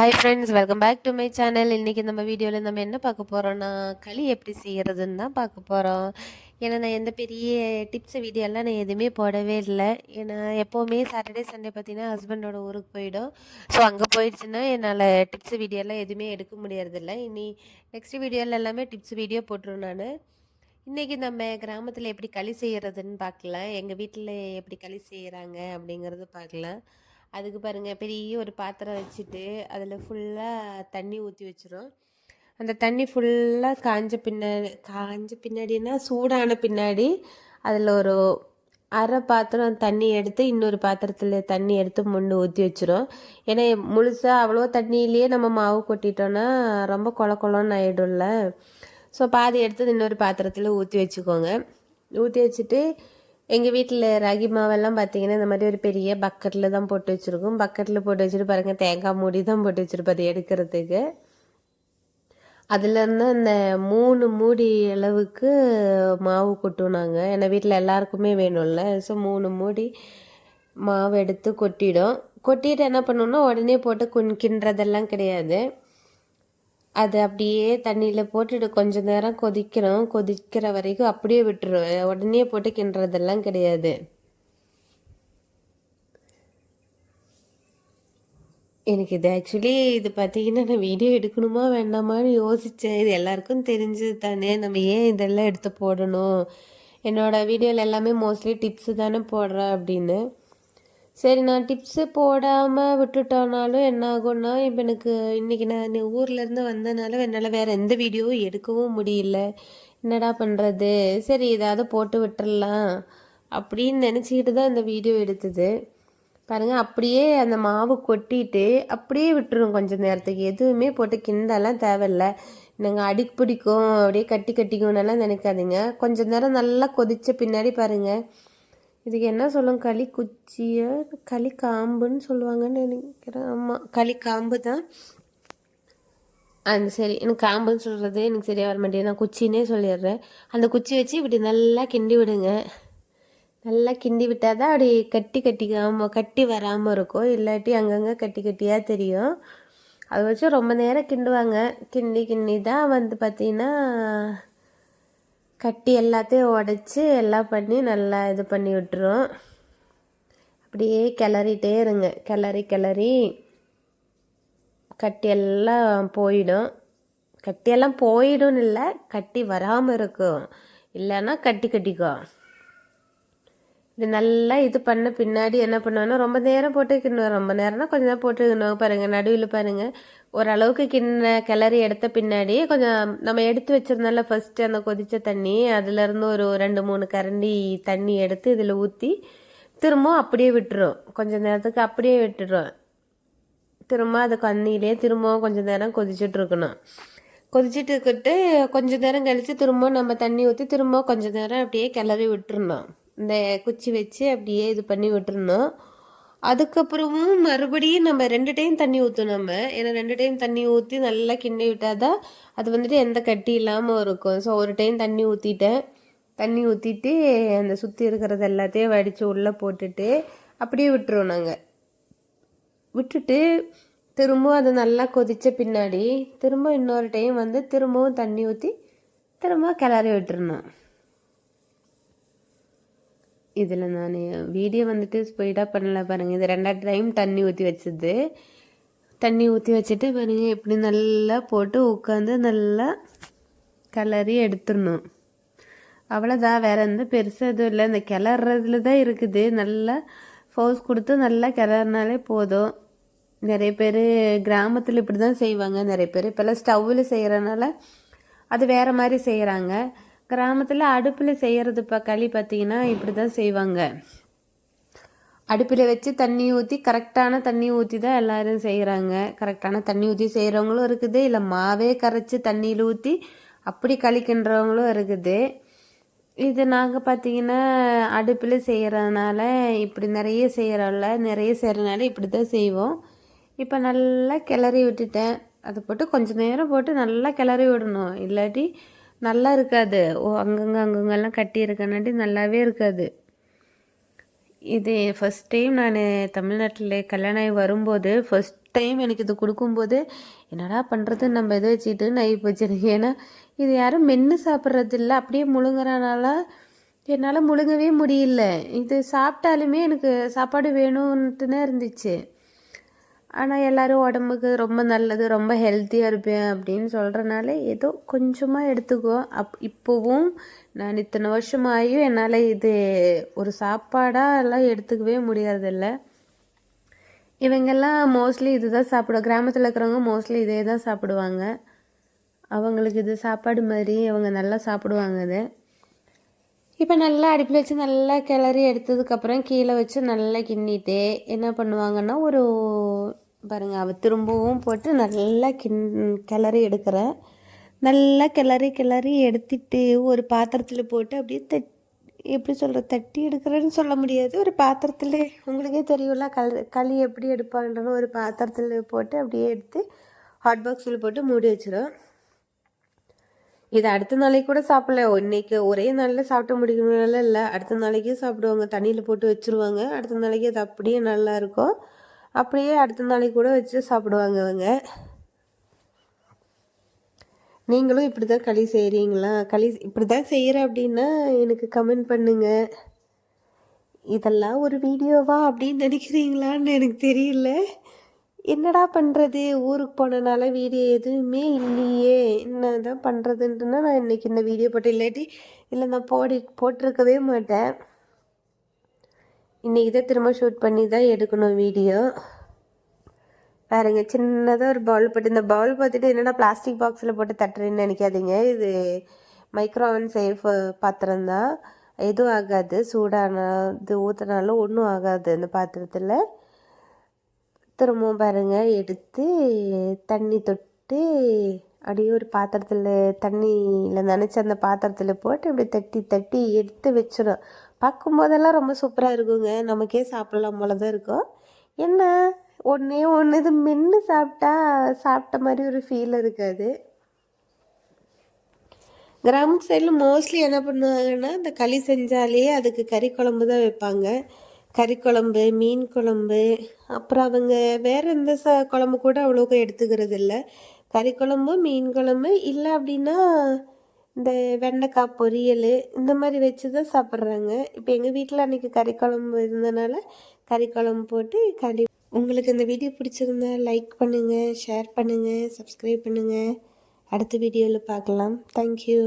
Hi friends welcome back to my channel இன்றைக்கி நம்ம வீடியோவில் நம்ம என்ன பார்க்க போகிறோன்னா களி எப்படி செய்கிறதுன்னு தான் பார்க்க போகிறோம் ஏன்னா நான் எந்த பெரிய டிப்ஸ் வீடியோலாம் நான் எதுவுமே போடவே இல்லை. ஏன்னா எப்போவுமே சாட்டர்டே சண்டே பார்த்தீங்கன்னா ஹஸ்பண்டோட ஊருக்கு போயிடும். ஸோ அங்கே போயிடுச்சுன்னா என்னால் டிப்ஸ் வீடியோலாம் எதுவுமே எடுக்க முடியறதில்ல. இனி நெக்ஸ்ட் வீடியோவில் எல்லாமே டிப்ஸ் வீடியோ போட்டுருவேன் நான். இன்றைக்கி நம்ம கிராமத்தில் எப்படி களி செய்கிறதுன்னு பார்க்கலாம். எங்கள் வீட்டில் எப்படி களி செய்கிறாங்க அப்படிங்கிறது பார்க்கலாம். அதுக்கு பாருங்கள் பெரிய ஒரு பாத்திரம் வச்சுட்டு அதில் ஃபுல்லாக தண்ணி ஊற்றி வச்சிரும். அந்த தண்ணி ஃபுல்லாக காஞ்ச பின்னாடி காஞ்ச பின்னாடினா சூடான பின்னாடி அதில் ஒரு அரை பாத்திரம் தண்ணி எடுத்து இன்னொரு பாத்திரத்தில் தண்ணி எடுத்து முன்னு ஊற்றி வச்சிரும். ஏன்னா முழுசாக அவ்வளோ தண்ணியிலேயே நம்ம மாவு கொட்டிட்டோன்னா ரொம்ப கொல குளம்னு ஆகிடும்ல ஸோ பாதி எடுத்து இன்னொரு பாத்திரத்தில் ஊற்றி வச்சுக்கோங்க. ஊற்றி வச்சுட்டு எங்கள் வீட்டில் ராகி மாவெல்லாம் பார்த்தீங்கன்னா இந்த மாதிரி ஒரு பெரிய பக்கெட்டில் தான் போட்டு வச்சுருக்கோம். பக்கெட்டில் போட்டு வச்சுட்டு பாருங்கள் தேங்காய் மூடி தான் போட்டு வச்சுருப்போம் அதை எடுக்கிறதுக்கு. அதுலேருந்து அந்த மூணு மூடி அளவுக்கு மாவு கொட்டுவோம் நாங்கள் ஏன்னா வீட்டில் எல்லாருக்குமே வேணும்ல. ஸோ மூணு மூடி மாவு எடுத்து கொட்டிடும். கொட்டிட்டு என்ன பண்ணோன்னா உடனே போட்டு குன்கின்றதெல்லாம் கிடையாது. அது அப்படியே தண்ணியில் போட்டுட்டு கொஞ்ச நேரம் கொதிக்கணும் கொதிக்கிற வரைக்கும் அப்படியே விட்டுருவேன் உடனே போட்டு கிண்டுறதெல்லாம் கிடையாது. எனக்கு இது ஆக்சுவலி இது பார்த்தீங்கன்னா நான் வீடியோ எடுக்கணுமா வேண்டாமான்னு யோசித்தேன் இது எல்லாருக்கும் தெரிஞ்சது தானே. நம்ம ஏன் இதெல்லாம் எடுத்து போடணும்? என்னோடய வீடியோவில் எல்லாமே மோஸ்ட்லி டிப்ஸு தானே போடுறேன் அப்படின்னு. சரி நான் டிப்ஸு போடாமல் விட்டுட்டோனாலும் என்ன ஆகும்னா இப்போ எனக்கு இன்றைக்கி நான் ஊர்லேருந்து வந்தனால என்னால் வேறு எந்த வீடியோவும் எடுக்கவும் முடியல. என்னடா பண்ணுறது சரி ஏதாவது போட்டு விட்டுறலாம் அப்படின்னு நினச்சிக்கிட்டு தான் இந்த வீடியோ எடுத்தது. பாருங்கள் அப்படியே அந்த மாவு கொட்டிட்டு அப்படியே விட்டுரும் கொஞ்சம் நேரத்துக்கு. எதுவுமே போட்டு கிண்டெல்லாம் தேவையில்ல. நாங்கள் அடிக்கு பிடிக்கும் அப்படியே கட்டி கட்டிக்கும்னெல்லாம் நினைக்காதீங்க. கொஞ்சம் நேரம் நல்லா கொதித்த பின்னாடி பாருங்கள் இதுக்கு என்ன சொல்லும்? களி குச்சியை களி காம்புன்னு சொல்லுவாங்கன்னு நினைக்கிறேன். ஆமாம் களி காம்பு தான். அந்த சரி எனக்கு காம்புன்னு சொல்கிறது எனக்கு சரியாக வர மாட்டேங்குது. நான் குச்சின்னே சொல்லிடுறேன். அந்த குச்சி வச்சு இப்படி நல்லா கிண்டி விடுங்க. நல்லா கிண்டி விட்டால் தான் அப்படி கட்டி கட்டிக்காமல் கட்டி வராமல் இருக்கும். இல்லாட்டி அங்கங்கே கட்டி கட்டியாக தெரியும். அதை வச்சு ரொம்ப நேரம் கிண்டுவாங்க. கிண்டி கிண்டி தான் வந்து பார்த்திங்கன்னா கட்டி எல்லாத்தையும் உடச்சி எல்லாம் பண்ணி நல்லா இது பண்ணி விட்டுரும் அப்படியே கிளறிட்டே இருங்க. கிளறி கிளறி கட்டி எல்லாம் போயிடும். கட்டியெல்லாம் போயிடும்னு இல்லை கட்டி வராமல் இருக்கும். இல்லைன்னா கட்டி கட்டிக்கும். இது நல்லா இது பண்ண பின்னாடி என்ன பண்ணுவேன்னா ரொம்ப நேரம் போட்டு கிண்ணுவேன் ரொம்ப நேரம்னா கொஞ்சம் நேரம் போட்டு கிண்ணுவோம் பாருங்கள் நடுவில் பாருங்கள் ஓரளவுக்கு கிண்ண கிளறி எடுத்த பின்னாடி கொஞ்சம் நம்ம எடுத்து வச்சிருந்தால ஃபஸ்ட்டு அந்த கொதித்த தண்ணி அதுலேருந்து ஒரு ரெண்டு மூணு கரண்டி தண்ணி எடுத்து இதில் ஊற்றி திரும்பவும் அப்படியே விட்டுரும். கொஞ்சம் நேரத்துக்கு அப்படியே விட்டுடும் திரும்ப அது கண்ணிலே திரும்பவும் கொஞ்சம் நேரம் கொதிச்சுட்ருக்கணும் கொதிச்சுட்டு இருக்கிட்டு கொஞ்சம் நேரம் கழித்து திரும்ப நம்ம தண்ணி ஊற்றி திரும்ப கொஞ்சம் நேரம் அப்படியே கிளறி விட்டுருந்தோம் இந்த குச்சி வச்சு அப்படியே இது பண்ணி விட்டுருந்தோம். அதுக்கப்புறமும் மறுபடியும் நம்ம ரெண்டு டைம் தண்ணி ஊற்றணும் நம்ம. ஏன்னா ரெண்டு டைம் தண்ணி ஊற்றி நல்லா கிண்டி விட்டால் தான் அது வந்துட்டு எந்த கட்டி இல்லாமல் இருக்கும். ஸோ ஒரு டைம் தண்ணி ஊற்றிட்டேன் தண்ணி ஊற்றிட்டு அந்த சுற்றி இருக்கிறது எல்லாத்தையும் வடித்து உள்ளே போட்டுட்டு அப்படியே விட்டுருவோம் நாங்கள் விட்டுட்டு திரும்பவும் அது நல்லா கொதித்த பின்னாடி திரும்ப இன்னொரு டைம் வந்து திரும்பவும் தண்ணி ஊற்றி திரும்ப கிளறி விட்டுருணும் இதில் நான் வீடியோ வந்துட்டு ஸ்பீடாக பண்ணல பாருங்கள் இது ரெண்டாவது டைம் தண்ணி ஊற்றி வச்சது. தண்ணி ஊற்றி வச்சுட்டு பாருங்கள் இப்படி நல்லா போட்டு உட்காந்து நல்லா கலரி எடுத்துடணும். அவ்வளோதான் வேறு எந்த பெருசாக எதுவும் இல்லை. இந்த கிளறதுல தான் இருக்குது. நல்லா ஃபோர்ஸ் கொடுத்து நல்லா கிளறினாலே போதும். நிறைய பேர் கிராமத்தில் இப்படி தான் செய்வாங்க. நிறைய பேர் இப்போல்லாம் ஸ்டவ்வில் செய்கிறனால அது வேறு மாதிரி செய்கிறாங்க கிராமத்தில் அடுப்பில் செய்கிறது இப்போ களி பார்த்தீங்கன்னா இப்படி தான் செய்வாங்க. அடுப்பில் வச்சு தண்ணி ஊற்றி கரெக்டான தண்ணி ஊற்றி தான் எல்லோரும் செய்கிறாங்க கரெக்டான தண்ணி ஊற்றி செய்கிறவங்களும் இருக்குது. இல்லை மாவே கரைச்சி தண்ணியில் ஊற்றி அப்படி கழிக்கின்றவங்களும் இருக்குது. இது நாங்கள் பார்த்தீங்கன்னா அடுப்பில் செய்கிறதுனால இப்படி நிறைய செய்கிறோம்ல நிறைய செய்கிறனால இப்படி தான் செய்வோம். இப்போ நல்லா கிளறி விட்டுட்டேன். அதை போட்டு கொஞ்சம் நேரம் போட்டு நல்லா கிளறி விடணும். இல்லாட்டி நல்லா இருக்காது. ஓ அங்கங்கே அங்கங்கெல்லாம் கட்டி இருக்கனாட்டி நல்லாவே இருக்காது. இது ஃபஸ்ட் டைம் நான் தமிழ்நாட்டில் கல்யாணம் ஆகி வரும்போது ஃபஸ்ட் டைம் எனக்கு இது கொடுக்கும்போது என்னடா பண்ணுறது நம்ம இதை வச்சுட்டு நை போச்சு ஏன்னா இது யாரும் மென்று சாப்பிட்றது இல்லை அப்படியே முழுங்குறனால என்னால் முழுங்கவே முடியல. இது சாப்பிட்டாலுமே எனக்கு சாப்பாடு வேணும்ன்ட்டுனே இருந்துச்சு. ஆனால் எல்லோரும் உடம்புக்கு ரொம்ப நல்லது ரொம்ப ஹெல்த்தியாக இருப்பேன் அப்படின்னு சொல்கிறனால ஏதோ கொஞ்சமாக எடுத்துக்கோ. அப் இப்போவும் நான் இத்தனை வருஷமாயும் என்னால் இது ஒரு சாப்பாடாக எல்லாம் எடுத்துக்கவே முடியறதில்ல இவங்கெல்லாம் மோஸ்ட்லி இது தான் சாப்பிடுவோம் கிராமத்தில் இருக்கிறவங்க மோஸ்ட்லி இதே தான் சாப்பிடுவாங்க. அவங்களுக்கு இது சாப்பாடு மாதிரி அவங்க நல்லா சாப்பிடுவாங்க இது இப்போ நல்லா அடுப்பில் வச்சு நல்லா கிளறி எடுத்ததுக்கப்புறம் கீழே வச்சு நல்லா கிண்டிட்டு என்ன பண்ணுவாங்கன்னா ஒரு பாருங்கள் அவள் திரும்பவும் போட்டு நல்லா கிண் கிளறி எடுக்கிறேன். நல்லா கிளறி கிளறி எடுத்துட்டு ஒரு பாத்திரத்தில் போட்டு அப்படியே தட் எப்படி சொல்கிற தட்டி எடுக்கிறேன்னு சொல்ல முடியாது. ஒரு பாத்திரத்தில் உங்களுக்கே தெரியும்ல களி களி எப்படி எடுப்பாங்கன்னு ஒரு பாத்திரத்தில் போட்டு அப்படியே எடுத்து ஹாட் பாக்ஸில் போட்டு மூடி வச்சிடும் இது அடுத்த நாளைக்கு கூட சாப்பிடல. இன்னைக்கு ஒரே நாளில் சாப்பிட்டு முடிக்கணும்னால இல்லை. அடுத்த நாளைக்கே சாப்பிடுவாங்க. தண்ணியில் போட்டு வச்சுருவாங்க. அடுத்த நாளைக்கு அது அப்படியே நல்லா இருக்கும். அப்படியே அடுத்த நாளைக்கு கூட வச்சு சாப்பிடுவாங்க அவங்க நீங்களும் இப்படி தான் களி செய்கிறீங்களா களி இப்படி தான் செய்கிறேன் அப்படின்னா எனக்கு கமெண்ட் பண்ணுங்கள் இதெல்லாம் ஒரு வீடியோவா அப்படின்னு நினைக்கிறீங்களான்னு எனக்கு தெரியல. என்னடா பண்ணுறது ஊருக்கு போனனால வீடியோ எதுவுமே இல்லையே. என்ன தான் பண்ணுறதுன்ட்டுனா நான் இன்றைக்கி இந்த வீடியோ போட்டு இல்லாட்டி இல்லை நான் போடி போட்டிருக்கவே மாட்டேன். இன்றைக்கி தான் திரும்ப ஷூட் பண்ணி தான் எடுக்கணும் வீடியோ. வேறுங்க சின்னதாக ஒரு பவுல் போட்டு இந்த பவுல் பார்த்துட்டு என்னடா பிளாஸ்டிக் பாக்ஸில் போட்டு தட்டுறேன்னு நினைக்காதீங்க. இது மைக்ரோவன் சேஃப் பாத்திரம் தான். எதுவும் ஆகாது. சூடான இது ஊற்றினாலும் ஒன்றும் ஆகாது அந்த பாத்திரத்தில். திரும்பவும் பாருங்கள் எடுத்து தண்ணி தொட்டு அப்படியே ஒரு பாத்திரத்தில் தண்ணியில் நினச்சி அந்த பாத்திரத்தில் போட்டு இப்படி தட்டி தட்டி எடுத்து வச்சிடும். பார்க்கும்போதெல்லாம் ரொம்ப சூப்பராக இருக்குங்க. நமக்கே சாப்பிடலாம் போல தான் இருக்கும். என்ன? ஒன்றே ஒன்று இது மென்று சாப்பிட்டா சாப்பிட்ட மாதிரி ஒரு ஃபீல் இருக்காது. கிராம சைடில் மோஸ்ட்லி என்ன பண்ணுவாங்கன்னா இந்த களி செஞ்சாலே அதுக்கு கறி குழம்பு தான் வைப்பாங்க. கறிக்குழம்பு மீன் குழம்பு அப்புறம் அவங்க வேறு எந்த ச குழம்பு கூட அவ்வளோக்கு எடுத்துக்கிறது இல்லை. கறி குழம்பு மீன் குழம்பு இல்லை அப்படின்னா இந்த வெண்டைக்காய் பொரியல் இந்த மாதிரி வச்சு தான் சாப்பிட்றாங்க. இப்போ எங்கள் வீட்டில் அன்றைக்கி கறி குழம்பு இருந்தனால கறி குழம்பு போட்டு கறி உங்களுக்கு இந்த வீடியோ பிடிச்சிருந்தா லைக் பண்ணுங்கள் ஷேர் பண்ணுங்கள் சப்ஸ்கிரைப் பண்ணுங்கள் அடுத்த வீடியோவில் பார்க்கலாம். தேங்க்யூ